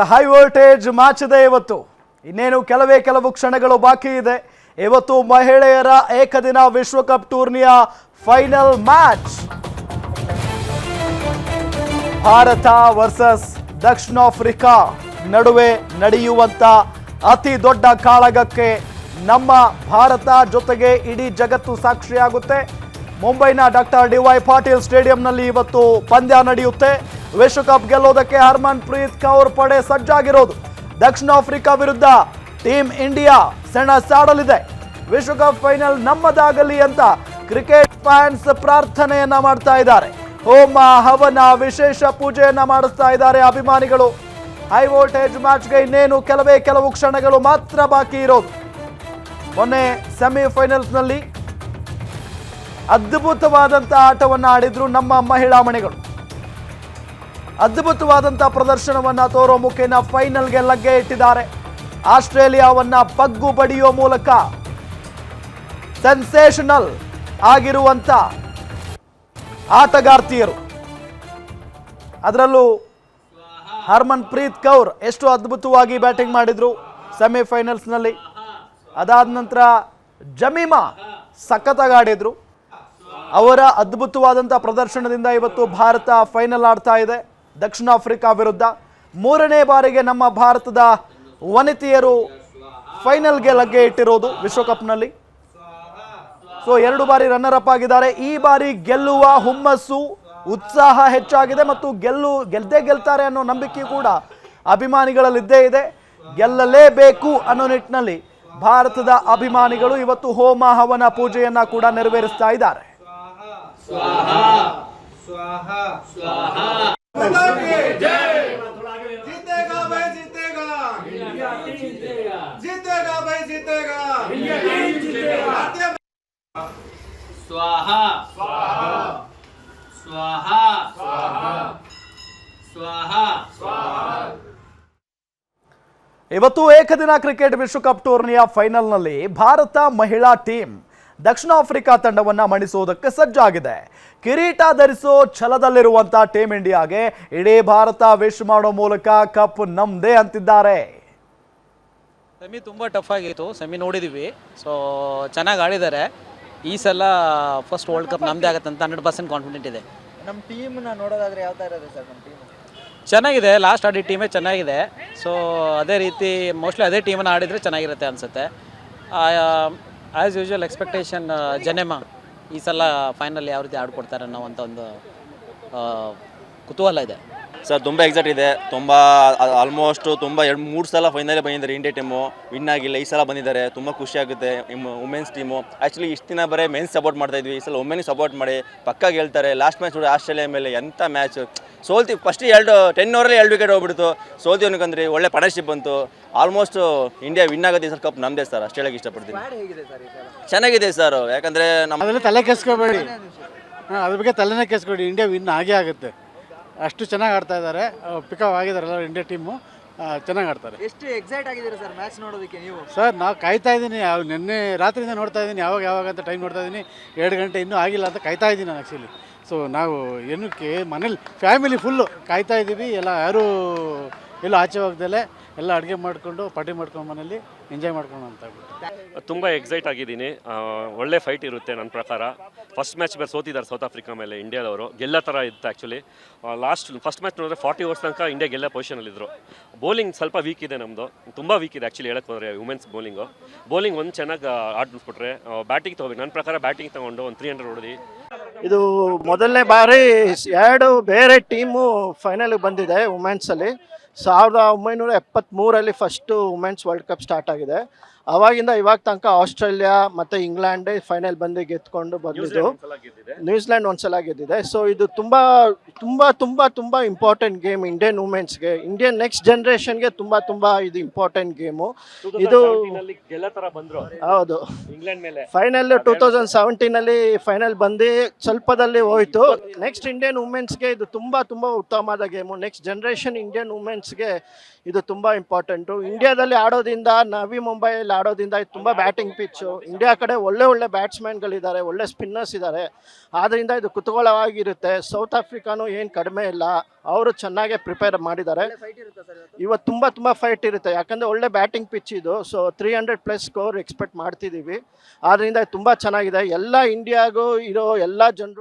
High voltage match ಇದೆ ಇವತ್ತು. ಇನ್ನೇನು ಕೆಲವೇ ಕೆಲವು ಕ್ಷಣಗಳು ಬಾಕಿ ಇದೆ. ಇವತ್ತು ಮಹಿಳೆಯರ ಏಕದಿನ ವಿಶ್ವಕಪ್ ಟೂರ್ನಿಯ ಫೈನಲ್ ಮ್ಯಾಚ್ ಭಾರತ ವರ್ಸಸ್ ದಕ್ಷಿಣ ಆಫ್ರಿಕಾ ನಡುವೆ ನಡೆಯುವಂತ ಅತಿ ದೊಡ್ಡ ಕಾಳಗಕ್ಕೆ ನಮ್ಮ ಭಾರತ ಜೊತೆಗೆ ಇಡೀ ಜಗತ್ತು ಸಾಕ್ಷಿಯಾಗುತ್ತೆ. ಮುಂಬೈನ ಡಾಕ್ಟರ್ ಡಿ ವೈ ಪಾಟೀಲ್ ಸ್ಟೇಡಿಯಂನಲ್ಲಿ ಇವತ್ತು ಪಂದ್ಯ ನಡೆಯುತ್ತೆ. ವಿಶ್ವಕಪ್ ಗೆಲ್ಲೋದಕ್ಕೆ ಹರ್ಮನ್ ಪ್ರೀತ್ ಕೌರ್ ಪಡೆ ಸಜ್ಜಾಗಿರೋದು. ದಕ್ಷಿಣ ಆಫ್ರಿಕಾ ವಿರುದ್ಧ ಟೀಮ್ ಇಂಡಿಯಾ ಸೆಣಸಾಡಲಿದೆ. ವಿಶ್ವಕಪ್ ಫೈನಲ್ ನಮ್ಮದಾಗಲಿ ಅಂತ ಕ್ರಿಕೆಟ್ ಫ್ಯಾನ್ಸ್ ಪ್ರಾರ್ಥನೆಯನ್ನ ಮಾಡ್ತಾ ಇದ್ದಾರೆ. ಹೋಮ ಹವನ ವಿಶೇಷ ಪೂಜೆಯನ್ನ ಮಾಡಿಸ್ತಾ ಇದ್ದಾರೆ ಅಭಿಮಾನಿಗಳು. ಹೈ ವೋಲ್ಟೇಜ್ ಮ್ಯಾಚ್ಗೆ ಇನ್ನೇನು ಕೆಲವೇ ಕೆಲವು ಕ್ಷಣಗಳು ಮಾತ್ರ ಬಾಕಿ ಇರೋದು. ಮೊನ್ನೆ ಸೆಮಿಫೈನಲ್ಸ್ನಲ್ಲಿ ಅದ್ಭುತವಾದಂಥ ಆಟವನ್ನು ಆಡಿದ್ರು ನಮ್ಮ ಮಹಿಳಾ ಮಣಿಗಳು. ಅದ್ಭುತವಾದಂಥ ಪ್ರದರ್ಶನವನ್ನ ತೋರೋ ಮುಖೇನ ಫೈನಲ್ಗೆ ಲಗ್ಗೆ ಇಟ್ಟಿದ್ದಾರೆ. ಆಸ್ಟ್ರೇಲಿಯಾವನ್ನ ಬಗ್ಗು ಬಡಿಯೋ ಮೂಲಕ ಸೆನ್ಸೇಷನಲ್ ಆಗಿರುವಂತ ಆಟಗಾರ್ತಿಯರು. ಅದರಲ್ಲೂ ಹರ್ಮನ್ ಪ್ರೀತ್ ಕೌರ್ ಎಷ್ಟು ಅದ್ಭುತವಾಗಿ ಬ್ಯಾಟಿಂಗ್ ಮಾಡಿದ್ರು ಸೆಮಿಫೈನಲ್ಸ್ನಲ್ಲಿ. ಅದಾದ ನಂತರ ಜಮೀಮಾ ಸಖತ್ತಾಗಾಡಿದರು. ಅವರ ಅದ್ಭುತವಾದಂಥ ಪ್ರದರ್ಶನದಿಂದ ಇವತ್ತು ಭಾರತ ಫೈನಲ್ ಆಡ್ತಾ ಇದೆ. ದಕ್ಷಿಣ ಆಫ್ರಿಕಾ ವಿರುದ್ಧ ಮೂರನೇ ಬಾರಿಗೆ ನಮ್ಮ ಭಾರತದ ವನಿತೆಯರು ಫೈನಲ್ಗೆ ಲಗ್ಗೆ ಇಟ್ಟಿರೋದು ವಿಶ್ವಕಪ್ನಲ್ಲಿ. ಸೊ, ಎರಡು ಬಾರಿ ರನ್ನರ್ ಅಪ್ ಆಗಿದ್ದಾರೆ. ಈ ಬಾರಿ ಗೆಲ್ಲುವ ಹುಮ್ಮಸ್ಸು, ಉತ್ಸಾಹ ಹೆಚ್ಚಾಗಿದೆ ಮತ್ತು ಗೆಲ್ಲು ಗೆದ್ದೇ ಗೆಲ್ತಾರೆ ಅನ್ನೋ ನಂಬಿಕೆ ಕೂಡ ಅಭಿಮಾನಿಗಳಲ್ಲಿದ್ದೇ ಇದೆ. ಗೆಲ್ಲಲೇಬೇಕು ಅನ್ನೋ ನಿಟ್ಟಿನಲ್ಲಿ ಭಾರತದ ಅಭಿಮಾನಿಗಳು ಇವತ್ತು ಹೋಮ ಹವನ ಪೂಜೆಯನ್ನ ಕೂಡ ನೆರವೇರಿಸ್ತಾ ಇದ್ದಾರೆ. जीतेगा भाई जीतेगा जीतेगा भाई जीतेगा भारतीय स्वाहा स्वाहा स्वाहा स्वाहा ಇವತ್ತು ಏಕದಿನ ಕ್ರಿಕೆಟ್ ವಿಶ್ವಕಪ್ ಟೂರ್ನಿಯ ಫೈನಲ್ನಲ್ಲಿ ಭಾರತ ಮಹಿಳಾ ಟೀಮ್ ದಕ್ಷಿಣ ಆಫ್ರಿಕಾ ತಂಡವನ್ನು ಮಣಿಸುವುದಕ್ಕೆ ಸಜ್ಜಾಗಿದೆ. ಕಿರೀಟ ಧರಿಸೋ ಛಲದಲ್ಲಿರುವಂತಹ ಟೀಮ್ ಇಂಡಿಯಾಗೆ ಇಡೀ ಭಾರತ ವಿಶ್ ಮಾಡೋ ಮೂಲಕ ಕಪ್ ನಮ್ದೇ ಅಂತಿದ್ದಾರೆ. ಸೆಮಿ ತುಂಬ ಟಫ್ ಆಗಿತ್ತು ಸೆಮಿ ನೋಡಿದ್ದೀವಿ ಸೊ ಚೆನ್ನಾಗಿ ಆಡಿದ್ದಾರೆ. ಈ ಸಲ ಫಸ್ಟ್ ವರ್ಲ್ಡ್ ಕಪ್ ನಮ್ಮದೇ ಆಗುತ್ತೆ ಅಂತ ಹಂಡ್ರೆಡ್ ಪರ್ಸೆಂಟ್ ಕಾನ್ಫಿಡೆಂಟ್ ಇದೆ. ನಮ್ಮ ಟೀಮ್ನ ನೋಡೋದಾದ್ರೆ ಯಾವ ಥರ ಇದೆ ಸರ್ ನಮ್ಮ ಟೀಮ್ ಚೆನ್ನಾಗಿದೆ ಲಾಸ್ಟ್ ಆಡಿದ ಟೀಮೇ ಚೆನ್ನಾಗಿದೆ. ಸೊ ಅದೇ ರೀತಿ ಮೋಸ್ಟ್ಲಿ ಅದೇ ಟೀಮನ್ನು ಆಡಿದರೆ ಚೆನ್ನಾಗಿರುತ್ತೆ ಅನಿಸುತ್ತೆ. ಆ್ಯಸ್ ಯೂಶ್ವಲ್ ಎಕ್ಸ್ಪೆಕ್ಟೇಷನ್ ಜನೆಮ ಈ ಸಲ ಫೈನಲ್ ಯಾವ ರೀತಿ ಆಡ್ಕೊಡ್ತಾರೆ ಅನ್ನೋ ಅಂತ ಒಂದು ಕುತೂಹಲ ಇದೆ. ಸರ್, ತುಂಬ ಎಕ್ಸೈಟ್ ಇದೆ. ತುಂಬ ಆಲ್ಮೋಸ್ಟ್ ತುಂಬ ಎರಡು, ಮೂರು ಸಲ ಫೈನಲೇ ಬಂದಿದ್ದಾರೆ ಇಂಡಿಯಾ ಟೀಮು ವಿನ್ ಆಗಿಲ್ಲ, ಈ ಸಲ ಬಂದಿದ್ದಾರೆ. ತುಂಬ ಖುಷಿ ಆಗುತ್ತೆ ವುಮೆನ್ಸ್ ಟೀಮು ಆ್ಯಕ್ಚುಲಿ ಇಷ್ಟು ದಿನ ಬರೀ ಮೆನ್ಸ್ ಸಪೋರ್ಟ್ ಮಾಡ್ತಾ ಇದ್ವಿ. ಈ ಸಲ ವುಮೆನ್ಸ್ ಸಪೋರ್ಟ್ ಮಾಡಿ, ಪಕ್ಕ ಹೇಳ್ತಾರೆ ಲಾಸ್ಟ್ ಮ್ಯಾಚ್ ನೋಡಿ ಆಸ್ಟ್ರೇಲಿಯಾ ಮೇಲೆ ಎಂಥ ಮ್ಯಾಚ್ ಸೋಲ್ತಿ ಫಸ್ಟ್ ಎರಡು ಟೆನ್ ಓವರಲ್ಲಿ ಎರಡು ವಿಕೆಟ್ ಹೋಗ್ಬಿಡ್ತು. ಸೋಲ್ತಿ ಅನ್ಕಂದ್ರಿ ಒಳ್ಳೆ ಪಾರ್ಟ್ನರ್ಶಿಪ್ ಬಂತು. ಆಲ್ಮೋಸ್ಟ್ ಇಂಡಿಯಾ ವಿನ್ ಆಗುತ್ತೆ ಸರ್ ಕಪ್ ನಮ್ಮದೇ ಸರ್ ಅಷ್ಟು ಹೇಳಕ್ಕೆ ಇಷ್ಟಪಡ್ತೀನಿ. ಚೆನ್ನಾಗಿದೆ ಸರ್ ಯಾಕಂದರೆ ನಮ್ಮ ಅದೆಲ್ಲ ತಲೆ ಕೆಸ್ಕೋಬೇಡಿ. ಹಾಂ ಅದ್ರ ಬಗ್ಗೆ ತಲೆನೇ ಕೆಸ್ಕೊಡಿ ಇಂಡಿಯಾ ವಿನ್ ಆಗೇ ಆಗುತ್ತೆ. ಅಷ್ಟು ಚೆನ್ನಾಗಿ ಆಡ್ತಾ ಇದ್ದಾರೆ ಪಿಕಪ್ ಆಗಿದಾರೆ ಇಂಡಿಯಾ ಟೀಮು ಚೆನ್ನಾಗಿ ಆಡ್ತಾರೆ. ಎಷ್ಟು ಎಕ್ಸೈಟ್ ಆಗಿದ್ದೀರಾ ಸರ್ ಮ್ಯಾಚ್ ನೋಡೋದಕ್ಕೆ ನೀವು? ಸರ್ ನಾವು ಕಾಯ್ತಾ ಇದ್ದೀನಿ. ನಿನ್ನೆ ರಾತ್ರಿಯಿಂದ ನೋಡ್ತಾ ಇದ್ದೀನಿ. ಯಾವಾಗ ಯಾವಾಗ ಅಂತ ಟೈಮ್ ನೋಡ್ತಾ ಇದ್ದೀನಿ. ಎರಡು ಗಂಟೆ ಇನ್ನೂ ಆಗಿಲ್ಲ ಅಂತ ಕಾಯ್ತಾ ಇದ್ದೀನಿ ನಾನು ಆ್ಯಕ್ಚುಲಿ ಸೊ ನಾವು ಏನಕ್ಕೆ ಮನೇಲಿ ಫ್ಯಾಮಿಲಿ ಫುಲ್ಲು ಕಾಯ್ತಾ ಇದ್ದೀವಿ ಎಲ್ಲ ಯಾರೂ ಎಲ್ಲೂ ಆಚೆ ಹೋಗ್ದಲೆ ಎಲ್ಲ ಅಡುಗೆ ಮಾಡಿಕೊಂಡು, ಪಾರ್ಟಿ ಮಾಡ್ಕೊಂಡು ಮನೇಲಿ ಎಂಜಾಯ್ ಮಾಡ್ಕೊಂಡು ಅಂತ ತುಂಬ ಎಕ್ಸೈಟ್ ಆಗಿದ್ದೀನಿ. ಒಳ್ಳೆ ಫೈಟ್ ಇರುತ್ತೆ ನನ್ನ ಪ್ರಕಾರ. ಫಸ್ಟ್ ಮ್ಯಾಚ್ ಬೇರೆ ಸೋತಿದ್ದಾರೆ ಸೌತ್ ಆಫ್ರಿಕಾ ಮೇಲೆ ಇಂಡಿಯಾದವರು ಗೆಲ್ಲ ಥರ ಇತ್ತು ಆ್ಯಕ್ಚುಲಿ ಲಾಸ್ಟ್ ಫಸ್ಟ್ ಮ್ಯಾಚ್ ನೋಡಿದ್ರೆ ಫಾರ್ಟಿ ಓವರ್ಸ್ ತನಕ ಇಂಡಿಯಾ ಗೆಲ್ಲ ಪೊಸಿಷನಲ್ಲಿದ್ದರು ಬೌಲಿಂಗ್ ಸ್ವಲ್ಪ ವೀಕ್ ಇದೆ ನಮ್ಮದು ತುಂಬ ವೀಕ್ ಇದೆ ಆ್ಯಕ್ಚುಲಿ ಹೇಳಕ್ಕೆ ಹೋದರೆ ವುಮೆನ್ಸ್ ಬೌಲಿಂಗು ಬೌಲಿಂಗ್ ಒಂದು ಚೆನ್ನಾಗಿ ಆಡ್ಬಿಟ್ರೆ ಬ್ಯಾಟಿಂಗ್ ತೊಗೋಬೇಕು. ನನ್ನ ಪ್ರಕಾರ ಬ್ಯಾಟಿಂಗ್ ತೊಗೊಂಡು ಒಂದು ತ್ರೀ ಹಂಡ್ರೆಡ್ ಹೊಡೆದು ಇದು ಮೊದಲನೇ ಬಾರಿ ಎರಡು ಬೇರೆ ಟೀಮು ಫೈನಲ್ಗೆ ಬಂದಿದೆ ವುಮೆನ್ಸಲ್ಲಿ ಸಾವಿರದ ಒಂಬೈನೂರ ಎಪ್ಪತ್ತ್ಮೂರಲ್ಲಿ first women's world cup start ಆಗಿದೆ. ಅವಾಗಿಂದ ಇವಾಗ ತನಕ ಆಸ್ಟ್ರೇಲಿಯಾ ಮತ್ತು ಇಂಗ್ಲೆಂಡ್ ಫೈನಲ್ ಬಂದು ಗೆದ್ಕೊಂಡು ಬಂದಿದ್ದು. ನ್ಯೂಜಿಲೆಂಡ್ ಒಂದ್ಸಲ ಗೆದ್ದಿದೆ. ಸೊ ಇದು ತುಂಬ ತುಂಬ ತುಂಬ ತುಂಬ ಇಂಪಾರ್ಟೆಂಟ್ ಗೇಮ್ ಇಂಡಿಯನ್ ವುಮೆನ್ಸ್ಗೆ ಇಂಡಿಯನ್ ನೆಕ್ಸ್ಟ್ ಜನ್ರೇಷನ್ಗೆ ತುಂಬ ತುಂಬ ಇದು ಇಂಪಾರ್ಟೆಂಟ್ ಗೇಮು ಇದು ಹೌದು. ಇಂಗ್ಲೆಂಡ್ ಮೇಲೆ. ಫೈನಲ್ ಟೂ ತೌಸಂಡ್ ಸೆವೆಂಟೀನಲ್ಲಿ ಫೈನಲ್ ಬಂದು ಸ್ವಲ್ಪದಲ್ಲಿ ಹೋಯ್ತು. ನೆಕ್ಸ್ಟ್ ಇಂಡಿಯನ್ ವುಮೆನ್ಸ್ಗೆ ಇದು ತುಂಬ ತುಂಬ ಉತ್ತಮವಾದ ಗೇಮು ನೆಕ್ಸ್ಟ್ ಜನ್ರೇಷನ್ ಇಂಡಿಯನ್ ವುಮೆನ್ಸ್ಗೆ ಇದು ತುಂಬ ಇಂಪಾರ್ಟೆಂಟು ಇಂಡಿಯಾದಲ್ಲಿ ಆಡೋದ್ರಿಂದ ನವಿ ಮುಂಬೈ ಇಲ್ಲಿ ಆಡೋದ್ರಿಂದ ಇದು ತುಂಬ ಬ್ಯಾಟಿಂಗ್ ಪಿಚ್ಚು ಇಂಡಿಯಾ ಕಡೆ ಒಳ್ಳೆ ಒಳ್ಳೆ ಬ್ಯಾಟ್ಸ್ಮನ್ಗಳಿದ್ದಾರೆ ಒಳ್ಳೆ ಸ್ಪಿನ್ನರ್ಸ್ ಇದ್ದಾರೆ. ಆದ್ದರಿಂದ ಇದು ಕುತೂಹಲವಾಗಿರುತ್ತೆ. ಸೌತ್ ಆಫ್ರಿಕಾನು ಏನು ಕಡಿಮೆ ಇಲ್ಲ. ಅವರು ಚೆನ್ನಾಗೆ ಪ್ರಿಪೇರ್ ಮಾಡಿದ್ದಾರೆ. ಇವತ್ತು? ತುಂಬ ತುಂಬ ಫೈಟ್ ಇರುತ್ತೆ. ಯಾಕಂದರೆ ಒಳ್ಳೆ ಬ್ಯಾಟಿಂಗ್ ಪಿಚ್ ಇದು. So three hundred plus score expect ಮಾಡ್ತಿದ್ದೀವಿ ಆದ್ದರಿಂದ ತುಂಬ ಚೆನ್ನಾಗಿದೆ. ಎಲ್ಲ ಇಂಡಿಯಾಗೂ ಇರೋ ಎಲ್ಲ ಜನರು